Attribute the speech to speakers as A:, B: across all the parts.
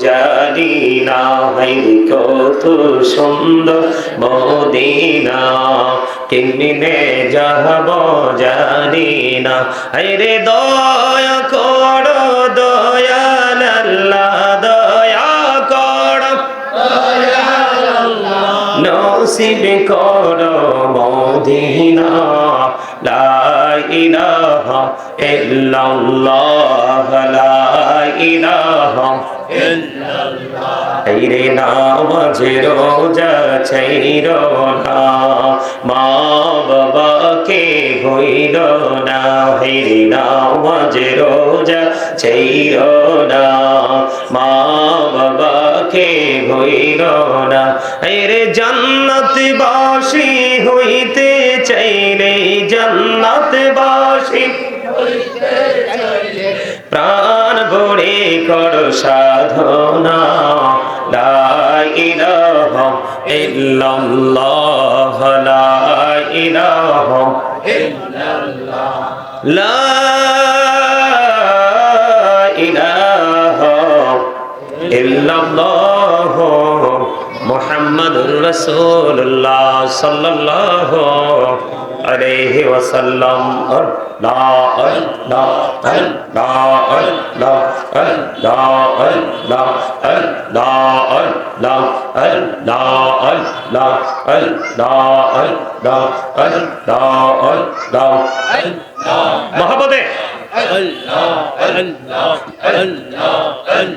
A: জানি না কত সুন্দর মদিনা। কেমনে যাব জানি না। রে দয়া করো, দয়াল আল্লাহ, দয়া করো। নসিব করো মদিনা। লা ইলাহা ইল্লাল্লাহ, লা ইলাহা এই রে নামাজ রোজা ছাইর না, মা বাবাকে ভইল না। হে রে নামাজ রোজা ছাইর না, মা বাবাকে ভইল না। এই রে জান্নাত বাসী হইতে চাইলে জান্নাত ভরে কর সাধনা লা ইলাহা ইল্লাল্লাহ লা ইলাহা লা ইলাহা ইল্লাল্লাহ মুহাম্মাদুর রাসূলুল্লাহ সাল্লাল্লাহু আলাইহি লা লা লা লা লা লা লা মহাবতে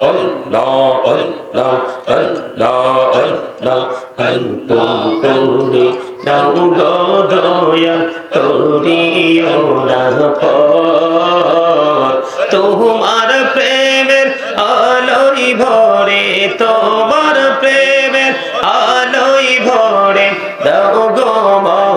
A: Allah, Allah, Allah, Allah, Antum kuni Nanggodoya Turiyo Nahpor তোমার প্রেমের আলোই ভরে তোমার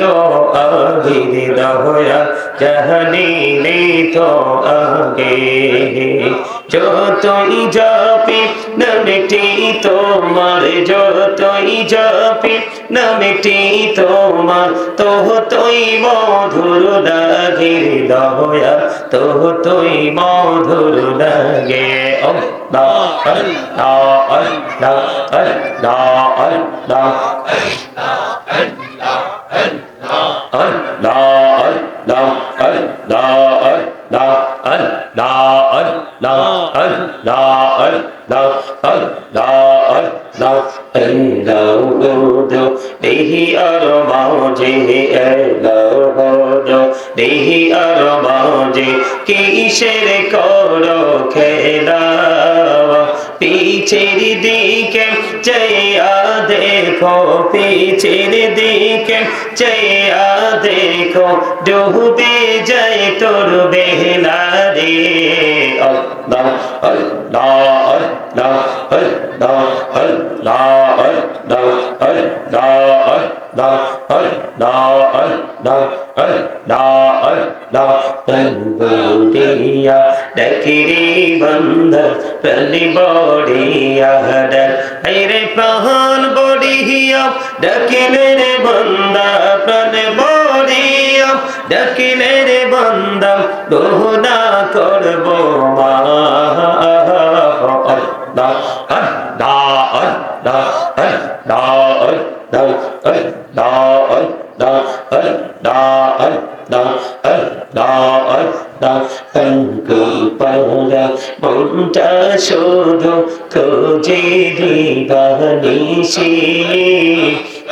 A: تو آگے دیدہ ہویا جہنی نے تو آگے যতই জপি তোমার যতই জপি নামটি তোমার তোহতই মধুর লাগে দয়া তোহতই মধুর লাগে অল্লাহ দা অল্লাহ দা দেহি আর মাঝে দেহি আর মাঝে কিসের করো খেলা পিছের দিকে চেয়া দেখো পিছের দিকে চেয়া দেখো ডুবে যায় তোর বেহলা রে আল্লাহ আল্লাহ। பண்புடியா டக்கிரி வந்த பள்ளி போடியாக ஐரே பகான் போடியா டக்கிலே வந்த பள்ளி போடியா ডকিলে রে বন্দম দোহনা করব মা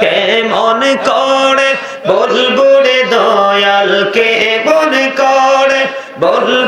A: কেমন করে বলব রে দয়াল কেমন করে বলব রে দয়াল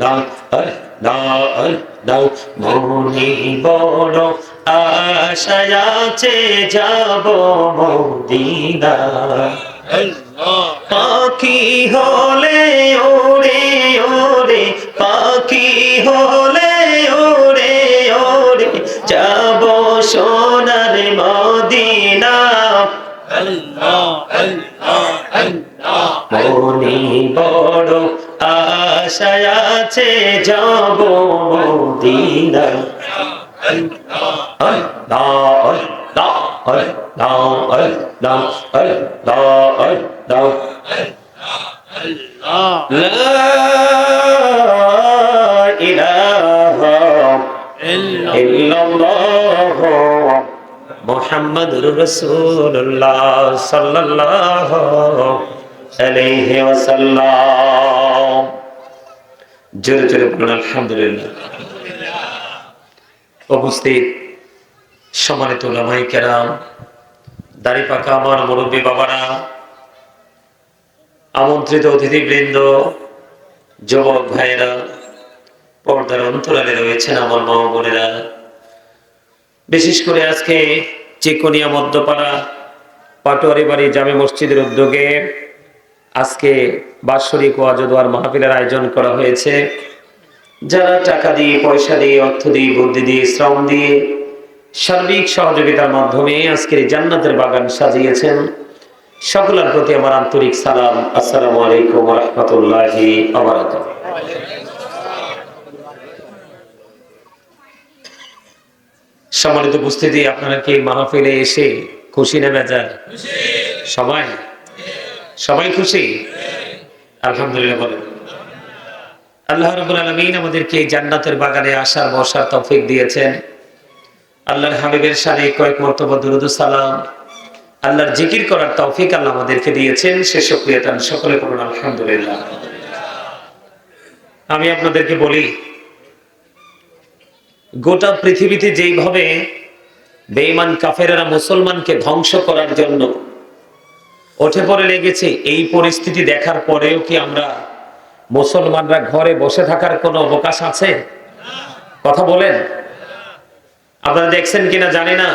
A: দাও দাও দাও মৌনি বড় আশায় আছে যাব মৌদিনা পাখি হলে ওরে যাব মদিনা আল্লাহ আল্লাহ আল্লাহ আল্লাহ আল্লাহ জোরে জোরে বলুন, আলহামদুলিল্লাহ। উপস্থিত সম্মানিত ওলামাই কেরাম, দাড়ি পাকা আমার মুরব্বী বাবারা, আমন্ত্রিত অতিথিবৃন্দ, যুবক ভাইয়েরা, পর্দার অন্তরালে রয়েছেন আমার মা বোনেরা। বিশেষ করে আজকে চিকনিয়া মধ্যপাড়া পাটোয়ারি বাড়ি জামে মসজিদের উদ্যোগে আজকে বাৎসরিক ওয়াজদোয়ার মাহফিলের আয়োজন করা হয়েছে। যারা টাকা দিয়ে পয়সা দিয়ে অর্থ দিয়ে বুদ্ধি দিয়ে শ্রম দিয়ে সার্বিক সহযোগিতার মাধ্যমে আজকের জান্নাতের বাগান সাজিয়েছেন সকলের প্রতি আমার আন্তরিক সালাম। আসসালামু আলাইকুম রহমতুল্লাহি সম্মানিত উপস্থিতি আপনারা কি মাহফিলে এসে খুশি না বেজার? সবাই? সবাই খুশি? আলহামদুলিল্লাহ বলেন। আল্লাহ রবুল আলমিন আমাদেরকে এই জান্নাতের বাগানে আসার বসার তৌফিক দিয়েছেন। আল্লাহর হাবিবের সাথে কয়েক মর্তব্য দুরুদ সালাম। আল্লাহর জিকির করার তৌফিক আল্লাহ আমাদেরকে দিয়েছেন। সে সক্রিয়তান সকলে করুন, আলহামদুলিল্লাহ। আমি আপনাদেরকে বলি, গোটা পৃথিবীতে যেইভাবে বেঈমান কাফেরেরা মুসলমানকে ধ্বংস করার জন্য ওঠে পড়ে লেগেছে। এই পরিস্থিতি দেখার পরেও কি আমরা মুসলমানরা ঘরে বসে থাকার কোনো অবকাশ আছে? কথা বলেন। আপনারা দেখছেন কিনা জানি না।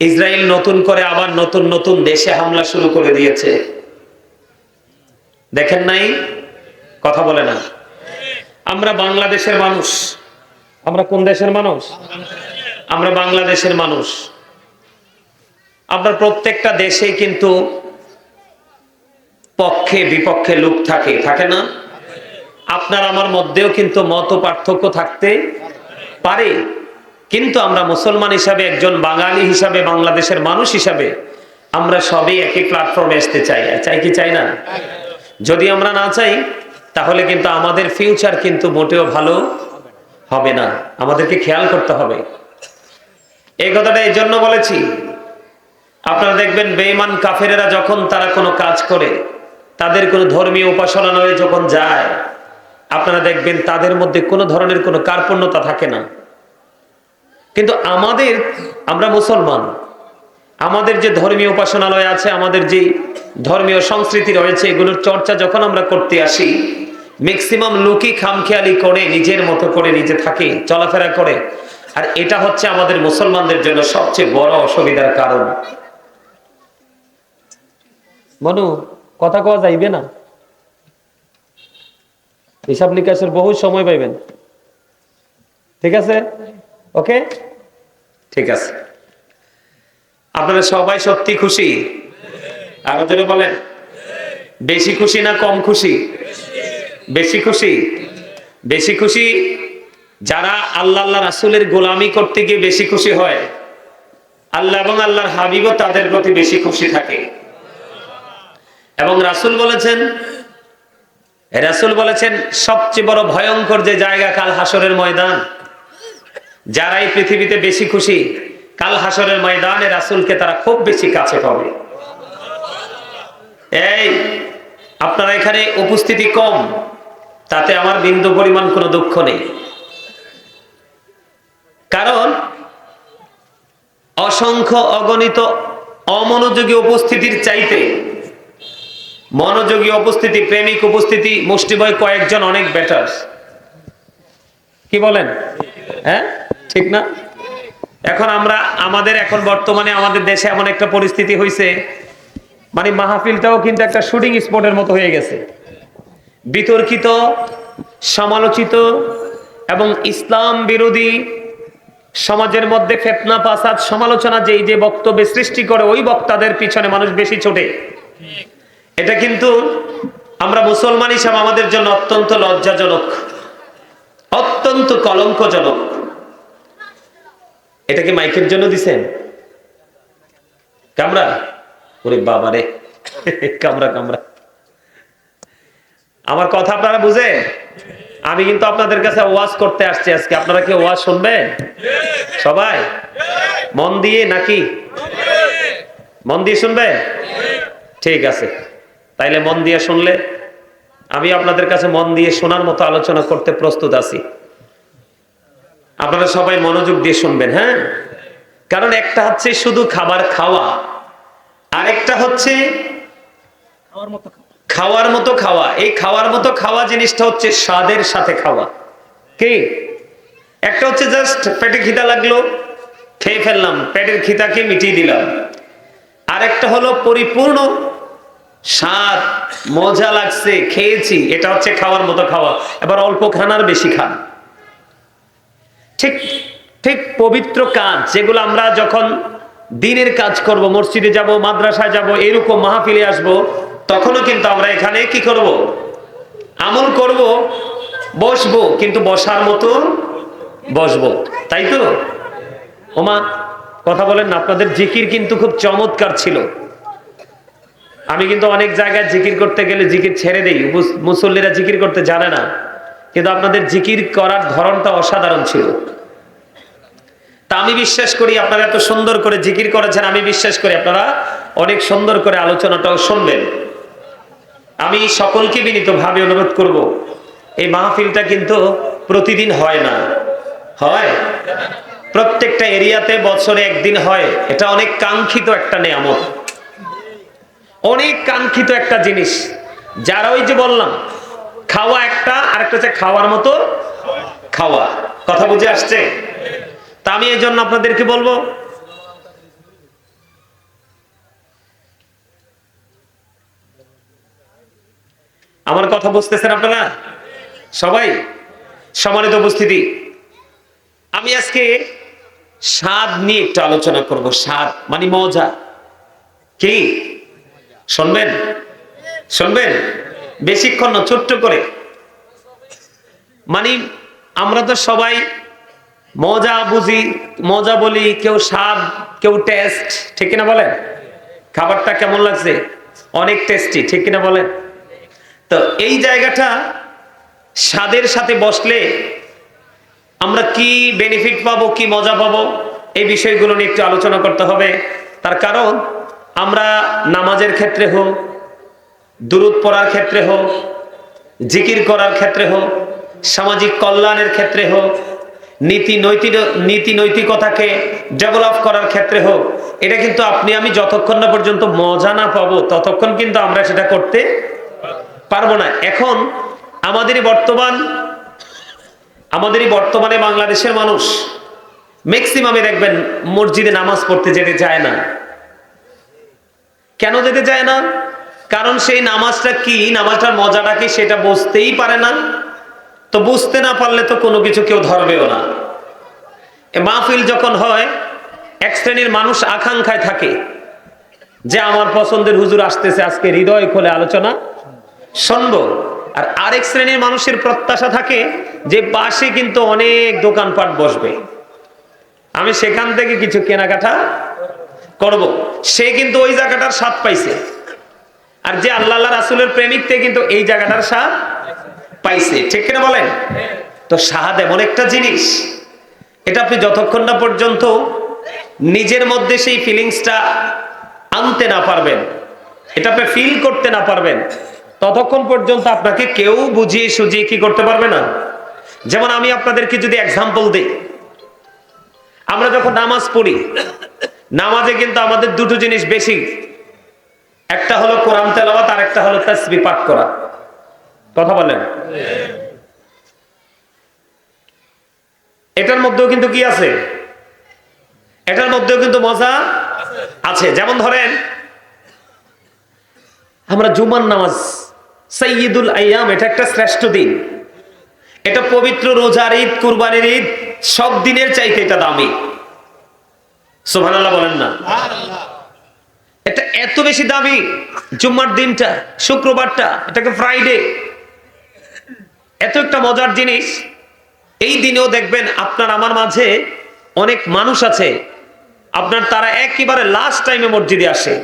A: ইসরায়েল নতুন করে আবার নতুন নতুন দেশে হামলা শুরু করে দিয়েছে। দেখেন নাই? কথা বলে না। আমরা বাংলাদেশের মানুষ। আমরা কোন দেশের মানুষ? আমরা বাংলাদেশের মানুষ। আপনার প্রত্যেকটা দেশে কিন্তু পক্ষে, বিপক্ষে লোক থাকে থাকে না? আপনার আমার মধ্যেও কিন্তু মত পার্থক্য থাকতে পারে। কিন্তু আমরা মুসলমান হিসাবে, একজন বাঙালি হিসাবে, বাংলাদেশের মানুষ হিসাবে আমরা সবই একই প্ল্যাটফর্মে আসতে চাই। চাই কি চাই না? যদি আমরা না চাই, তাহলে কিন্তু আমাদের ফিউচার কিন্তু মোটেও ভালো হবে না। আমাদেরকে খেয়াল করতে হবে। এই কথাটা এই জন্য বলেছি আপনারা দেখবেন বেইমান কাফেরেরা যখন তারা কোনো কাজ করে, তাদের কোনো ধর্মীয় উপাসনালয়ে যখন যায়, আপনারা দেখবেন তাদের মধ্যে কোনো ধরনের কোনো কার্পণ্যতা থাকে না। কিন্তু আমাদের, আমরা মুসলমান, আমাদের যে ধর্মীয় উপাসনালয় আছে, আমাদের যে ধর্মীয় সংস্কৃতি রয়েছে, এগুলোর চর্চা যখন আমরা করতে আসি ম্যাক্সিমাম লোকই খামখেয়ালি করে, নিজের মতো করে নিজে থাকে, চলাফেরা করে। আর এটা হচ্ছে আমাদের মুসলমানদের জন্য সবচেয়ে বড় অসুবিধার কারণ। মনু, কথা কওয়া যাইবে না? হিসাব নিকাশের বহু সময় পাইবেন। ঠিক আছে? ওকে? ঠিক আছে। আপনারা সবাই সত্যি খুশি? আরও বলেন। বেশি খুশি না কম খুশি? বেশি খুশি? বেশি খুশি যারা আল্লাহ আল্লাহ রাসুলের গোলামি করতে গিয়ে বেশি খুশি হয়, আল্লাহ এবং আল্লাহর হাবিবও তাদের প্রতি বেশি খুশি থাকে। এবং রাসুল বলেছেন রাসুল বলেছেন, সবচেয়ে বড় ভয়ঙ্কর যে জায়গা কাল হাসরের ময়দান। যারাই পৃথিবীতে বেশি খুশি, কাল হাসরের ময়দানে রাসুলকে তারা খুব বেশি কাছে পাবে। এই, আপনারা এখানে উপস্থিতি কম, তাতে আমার বিন্দু পরিমাণ কোনো দুঃখ নেই। কারণ, অসংখ্য অগণিত অমনোযোগী উপস্থিতির চাইতে মনোযোগী উপস্থিতি, প্রেমিক উপস্থিতি মুষ্টিবয় কয়েকজন অনেক বেটার কি বলেন? হ্যাঁ? ঠিক না? এখন আমরা, আমাদের এখন বর্তমানে আমাদের দেশে এমন একটা পরিস্থিতি হয়েছে মানে মাহফিলটাও কিন্তু একটা শুটিং স্পটের মতো হয়ে গেছে। বিতর্কিত, সমালোচিত এবং ইসলাম বিরোধী, সমাজের মধ্যে ফেতনা পাসাদ সমালোচনা যে যে বক্তব্যে সৃষ্টি করে, ওই বক্তাদের পিছনে মানুষ বেশি ছোটে। এটা কিন্তু আমরা মুসলমান হিসাবে আমাদের জন্য অত্যন্ত লজ্জাজনক, অত্যন্ত কলঙ্কজনক। এটা কি মাইকের জন্য দিছেন? কামরা ওরে বাবারে, কামরা কামরা। আমার কথা আপনারা বুঝেন? আমি কিন্তু আপনাদের কাছে ওয়াজ করতে আসছি আজকে। আপনারা কি ওয়াজ শুনবেন? সবাই? মন দিয়ে নাকি? মন দিয়ে শুনবেন? ঠিক আছে। তাইলে মন দিয়ে শুনলে? আমি আপনাদের কাছে মন দিয়ে শোনার মতো আলোচনা করতে প্রস্তুত আছি। আপনারা সবাই মনোযোগ দিয়ে শুনবেন হ্যাঁ? কারণ একটা হচ্ছে শুধু খাবার খাওয়া আরেকটা হচ্ছে খাওয়ার মতো খাওয়া। এই খাওয়ার মতো খাওয়া জিনিসটা হচ্ছে স্বাদের সাথে খাওয়া। কি? একটা হচ্ছে জাস্ট পেটে খিদা লাগল খেয়ে ফেললাম পেটের খিদাকে মিটিয়ে দিলাম। আরেকটা হলো পরিপূর্ণ স্বাদ, মজা লাগছে, খেয়েছি, এটা হচ্ছে খাওয়ার মতো খাওয়া। এবার অল্প খানার বেশি খান। ঠিক ঠিক পবিত্র কাজ, যেগুলো আমরা যখন দিনের কাজ করব, মসজিদে যাব, মাদ্রাসায় যাব, এরকম মাহফিলে আসব, তখনও কিন্তু আমরা এখানে কি করব? আমল করব, বসবো, কিন্তু বসার মতো বসবো। তাই তো? ওমা, কথা বলেন আপনাদের জিকির কিন্তু খুব চমৎকার ছিল। আমি কিন্তু অনেক জায়গায় জিকির করতে গেলে জিকির ছেড়ে দেই। মুসল্লিরা জিকির করতে জানে না। কিন্তু আপনাদের জিকির করার ধরনটা অসাধারণ ছিল। তা আমি বিশ্বাস করি আপনারা এত সুন্দর করে জিকির করেছেন, আমি বিশ্বাস করি আপনারা অনেক সুন্দর করে আলোচনাটাও শুনবেন। আমি সকলকে বিনীতভাবে অনুরোধ করব, এই মাহফিলটা কিন্তু প্রতিদিন হয় না। হয়। প্রত্যেকটা এরিয়াতে বছরে একদিন হয়। এটা অনেক কাঙ্ক্ষিত একটা নিয়ামত। অনেক কাঙ্ক্ষিত একটা জিনিস। যারা ওই যে বললাম, খাওয়া একটা আর একটা হচ্ছে খাওয়ার মতো খাওয়া। কথা বুঝে আসছে? তা আমি এই জন্য আপনাদেরকে বলব, আমার কথা বুঝতেছেন আপনারা? সবাই, সম্মানিত উপস্থিতি, আমি আজকে স্বাদ নিয়ে একটু আলোচনা করব। স্বাদ মানে মজা। কি? শুনবেন? শুনবেন? বেশিক্ষণ না, ছোট্ট করে। মানে আমরা তো সবাই মজা বুঝি, মজা বলি, কেউ স্বাদ, কেউ টেস্ট ঠিক কিনা বলেন? খাবারটা কেমন লাগছে? অনেক টেস্টি ঠিক কিনা বলেন? তো এই জায়গাটা স্বাদের সাথে বসলে আমরা কি বেনিফিট পাবো, কি মজা পাবো, এই বিষয়গুলো নিয়ে একটু আলোচনা করতে হবে। তার কারণ আমরা নামাজের ক্ষেত্রে হোক, দুরুদ পড়ার ক্ষেত্রে হোক, জিকির করার ক্ষেত্রে হোক, সামাজিক কল্যাণের ক্ষেত্রে হোক, নীতি নৈতিক, নীতি নৈতিকতাকে ডেভেলপ করার ক্ষেত্রে হোক, এটা কিন্তু আপনি আমি যতক্ষণ না পর্যন্ত মজা না পাবো, ততক্ষণ কিন্তু আমরা সেটা করতে পারব না। এখন আমাদেরই বর্তমান, আমাদেরই বর্তমানে বাংলাদেশের মানুষ ম্যাক্সিমামে দেখবেন মসজিদে নামাজ পড়তে যেতে চায় না। কেন যেতে চায় না? কারণ সেই নামাজটা কি? নামাজটার মজাটা কি? সেটা বুঝতেই পারে না। তো বুঝতে না পারলে তো কোনো কিছু কেউ ধরবেও না। মাহফিল যখন হয়, এক শ্রেণির মানুষ আকাঙ্ক্ষায় থাকে যে আমার পছন্দের হুজুর আসতেছে, আজকে হৃদয় খোলে আলোচনা শুনব। আর আরেক শ্রেণির মানুষের প্রত্যাশা থাকে যে পাশে কিন্তু অনেক দোকানপাট বসবে। আমি সেখান থেকে কিছু কেনাকাটা করব। সে কিন্তু ওই জায়গাটার স্বাদ পাইছে। আর যে আল্লাহ রাসুলের প্রেমিক থেকে কিন্তু এই জায়গাটার স্বাদ পাইছে। ঠিক কিনা বলেন? তো স্বাদ এমন একটা জিনিস, এটা আপনি যতক্ষণ না পর্যন্ত নিজের মধ্যে সেই ফিলিংসটা আনতে না পারবেন, এটা আপনি ফিল করতে না পারবেন, ততক্ষণ পর্যন্ত আপনাকে কেউ বুঝিয়ে সুঝিয়ে কি করতে পারবে না। যেমন আমি আপনাদেরকে যদি এক্সাম্পল দিই, আমরা যখন নামাজ পড়ি নামাজে কিন্তু আমাদের দুটো জিনিস বেশি। একটা হলো কোরআন তেলাওয়াত, আর একটা হলো তাসবি পাঠ করা। কথা বলেন? এটার মধ্যেও কিন্তু কি আছে? এটার মধ্যেও কিন্তু মজা আছে। যেমন ধরেন, আমরা জুমার নামাজ সৈয়দুল আয়াম, এটা একটা শ্রেষ্ঠ দিন। এটা পবিত্র রোজার ঈদ, কুরবানির ঈদ, সব দিনের চাইতে এটা দামি। সোহানাল্লাহ বলেন না। এটা এত বেশি দামি জুম্মার দিনটা, শুক্রবারটা, এটাকে ফ্রাইডে এত একটা মজার জিনিস, এই দিনেও দেখবেন আপনার আমার মাঝে অনেক মানুষ আছে, আপনার তারা একেবারে লাস্ট টাইমে মসজিদে আসে।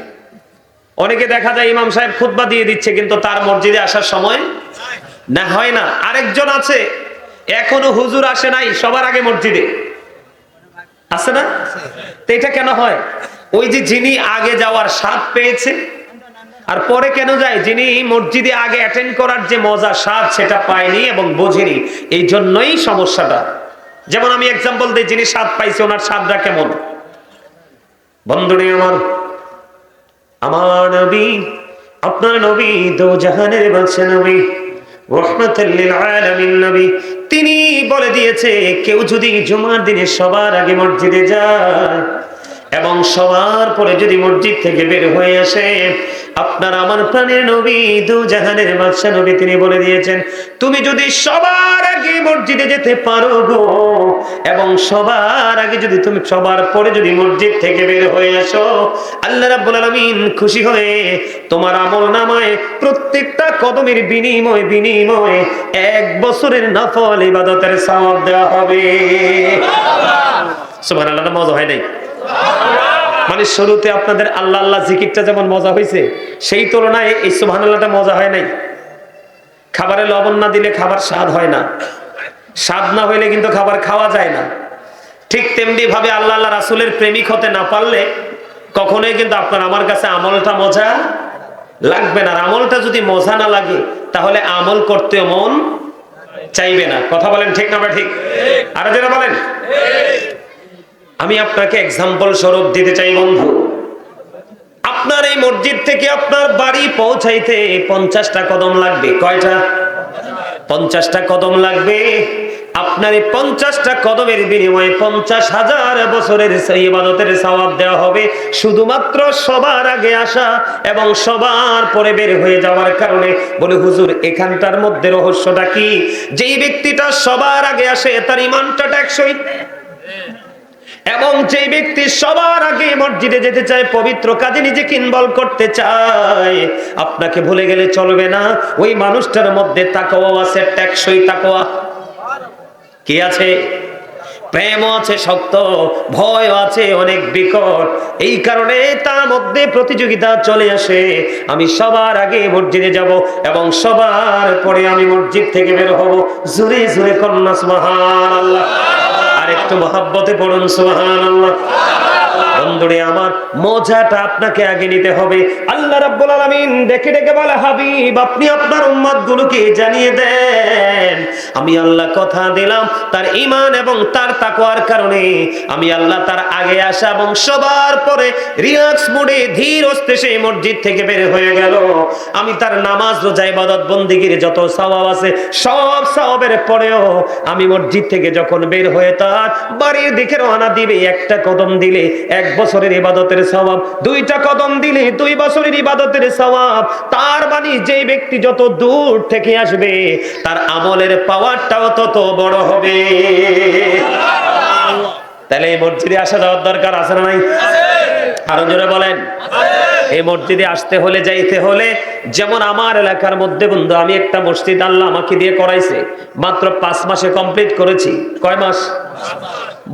A: অনেকে দেখা যায় ইমাম সাহেব খুতবা দিয়ে দিচ্ছে, কিন্তু তার মসজিদে আসার সময় না, হয় না। আরেকজন আছে, এখনও হুজুর আসে নাই, সবার আগে মসজিদে। আছে না? তো এটা কেন হয়? ওই যে যিনি আগে যাওয়ার স্বাদ পেয়েছে আর পরে কেন যায়? যিনি মসজিদে আগে অ্যাটেন্ড করার যে মজা স্বাদ সেটা পায়নি এবং বোঝেনি। এই জন্যই সমস্যাটা। যেমন আমি এক্সাম্পল দিই, যিনি স্বাদ পাইছে, ওনার স্বাদটা কেমন? বন্ধুরে আমার আমার নবী, আপনার নবী দো জাহানের আলামিন নবী। তিনি বলে দিয়েছে, কেউ যদি জুমার দিনে সবার আগে মসজিদে যায় এবং সবার পরে যদি মসজিদ থেকে বের হয়ে আসে আপনার আমার প্রাণের নবী, দু জাহানের বাদশা নবী তিনি বলে দিয়েছেন, তুমি যদি সবার আগে মসজিদে যেতে পারো গো, এবং সবার আগে যদি তুমি, সবার পরে যদি মসজিদ থেকে বের হয়ে আসো, আল্লাহ রাব্বুল আলামিন খুশি হয়ে তোমার আমল নামায় প্রত্যেকটা কদমের বিনিময় বিনিময় এক বছরের নফল ইবাদতের সওয়াব দেওয়া হবে। সুবহানাল্লাহ মজা হয় নাই? মানে শুরুতে আপনাদের আল্লাহ আল্লাহ জিকিরটা যেমন মজা হয়েছে সেই তুলনায় এই সুবহান আল্লাহটা মজা হয় নাই। খাবারে লবণ না দিলে খাবার স্বাদ হয় না। স্বাদ না হইলে কিন্তু খাবার খাওয়া যায় না। ঠিক তেমনি ভাবে আল্লাহ আল্লাহ রাসুলের প্রেমিক হতে না পারলে কখনোই কিন্তু আপনার আমার কাছে আমলটা মজা লাগবে না। আমলটা যদি মজা না লাগে, তাহলে আমল করতে মন চাইবে না। কথা বলেন ঠিক না বা ঠিক। আর যেটা বলেন। আমি আপনাকে এক্সাম্পল স্বরূপ দিতে চাই, বন্ধু। আপনার এই মসজিদ থেকে আপনার বাড়ি পৌঁছাইতে পঞ্চাশটা কদম লাগবে। কয়টা? পঞ্চাশটা কদম লাগবে। আপনার এই পঞ্চাশটা কদমের বিনিময়ে পঞ্চাশ হাজার বছরের ইবাদতের সওয়াব দেওয়া হবে। শুধুমাত্র সবার আগে আসা এবং সবার পরে বের হয়ে যাওয়ার কারণে বলে, হুজুর, এখানটার মধ্যে রহস্যটা কি? যেই ব্যক্তিটা সবার আগে আসে, তার ইমানটা টেকসই। এবং যে ব্যক্তি সবার আগে মসজিদে যেতে চায়, পবিত্র কাজে নিজেকে ইনভলভ করতে চায়, আপনাকে ভুলে গেলে চলবে না। ওই মানুষটার মধ্যে তাকওয়া আছে ট্যাক্সই তাকওয়া। কি আছে? প্রেমও আছে, শক্ত ভয় আছে, অনেক বিকট। এই কারণে তার মধ্যে প্রতিযোগিতা চলে আসে। আমি সবার আগে মসজিদে যাব এবং সবার পরে আমি মসজিদ থেকে বের হব। জোরে জোরে কন্যা, সুবহানাল্লাহ। একটু মহাব্বতে পড়ুন সুবহানাল্লাহ। বন্ধুরে আমার, মজাটা আপনাকে আগে নিতে হবে। আল্লাহ রাব্বুল আলামিন ডেকে ডেকে বলে, হাবিব, আপনি আপনার উম্মত গুলোকে জানিয়ে দেন। আমি আল্লাহ কথা দিলাম তার ঈমান এবং তার তাকওয়ার কারণে। আমি আল্লাহ তার আগে আসা এবং সবার পরে রিল্যাক্স মোডে ধীর অস্তে সেই মসজিদ থেকে বের হয়ে গেল। আমি তার নামাজ, রোজা, ইবাদত, বন্দিগির যত সওয়াব আছে, সব সওয়াবের পরেও আমি মসজিদ থেকে যখন বের হয়ে তার বাড়ির দিকে রওনা দিবে, একটা কদম দিলে, এক বছরের ইবাদতের সওয়াব, দুইটা কদম দিলে দুই বছরের ইবাদতের সওয়াব। তার মানে যে ব্যক্তি যত দূর থেকে আসবে, তার আমলের পাওয়ারটাও তত বড় হবে। তাহলে এই মসজিদে আসা যাওয়ার দরকার আছে না নাই? আরও জোরে বলেন। এই মসজিদে আসতে হলে, যাইতে হলে, যেমন আমার এলাকার মধ্যে বন্ধু, আমি একটা মসজিদ আল্লাহ আমাকে দিয়ে করাইছে, মাত্র পাঁচ মাসে কমপ্লিট করেছি। কয় মাস?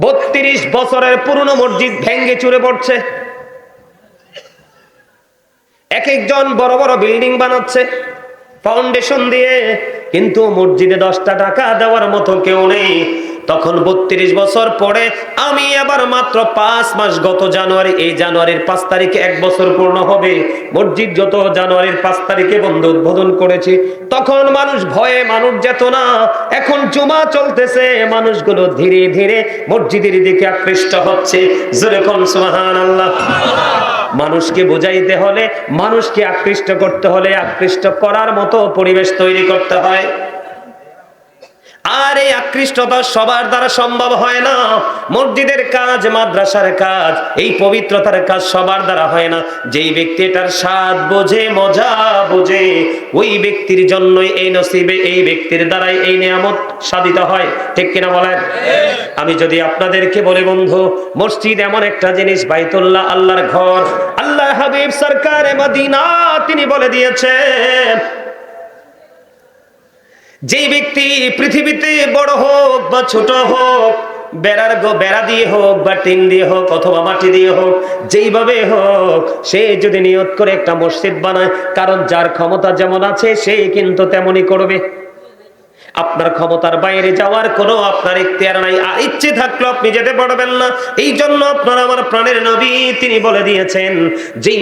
A: বত্রিশ বছরের পুরনো মসজিদ ভেঙ্গে চুরে পড়ছে। এক একজন বড় বড় বিল্ডিং বানাচ্ছে, ফাউন্ডেশন দিয়ে, কিন্তু মসজিদে দশটা টাকা দেওয়ার মতো কেউ নেই। তখন বত্রিশ বছর পরে আমি আবার মাত্র পাঁচ মাস গত জানুয়ারি, এই জানুয়ারির পাঁচ তারিখে এক বছর পূর্ণ হবে। মসজিদ যত জানুয়ারির পাঁচ তারিখে বন্ধ উদ্বোধন করেছি, তখন মানুষ ভয়ে মানুষ যেত না। এখন জুমা চলতেছে, মানুষগুলো ধীরে ধীরে মসজিদের দিকে আকৃষ্ট হচ্ছে। মানুষকে বোঝাইতে হলে, মানুষকে আকৃষ্ট করতে হলে আকৃষ্ট করার মতো পরিবেশ তৈরি করতে হয়। আর এই আকৃষ্টতা সবার দ্বারা সম্ভব হয় না। মসজিদের কাজ, মাদ্রাসার কাজ, এই পবিত্রতার কাজ সবার দ্বারা হয় না। যেই ব্যক্তি এটার স্বাদ বোঝে, মজা বোঝে, ওই ব্যক্তির জন্যই এই নসিবে, এই ব্যক্তির দ্বারাই এই নিয়ামত সাধিত হয়। ঠিক কিনা বলেন? আমি যদি আপনাদেরকে বলে, বন্ধু, মসজিদ এমন একটা জিনিস, বাইতুল্লাহ আল্লাহর ঘর। আল্লাহ হাবিব সরকার মদিনা, তিনি বলে দিয়েছেন যেই ব্যক্তি পৃথিবীতে বড় হোক বা ছোট হোক, বেড়ার গো, বেড়া দিয়ে হোক বা টিন দিয়ে হোক অথবা মাটি দিয়ে হোক, যেইভাবে হোক, সে যদি নিয়ত করে একটা মসজিদ বানায়, কারণ যার ক্ষমতা যেমন আছে, সে কিন্তু তেমনই করবে। আপনার ক্ষমতার বাইরে যাওয়ার কোনো আপনার ইখতিয়ার নাই, আর ইচ্ছে থাকলেও আপনি যেতে পারবেন না। এই জন্য আপনার আমার প্রাণের নবী তিনি বলে দিয়েছেন, যেই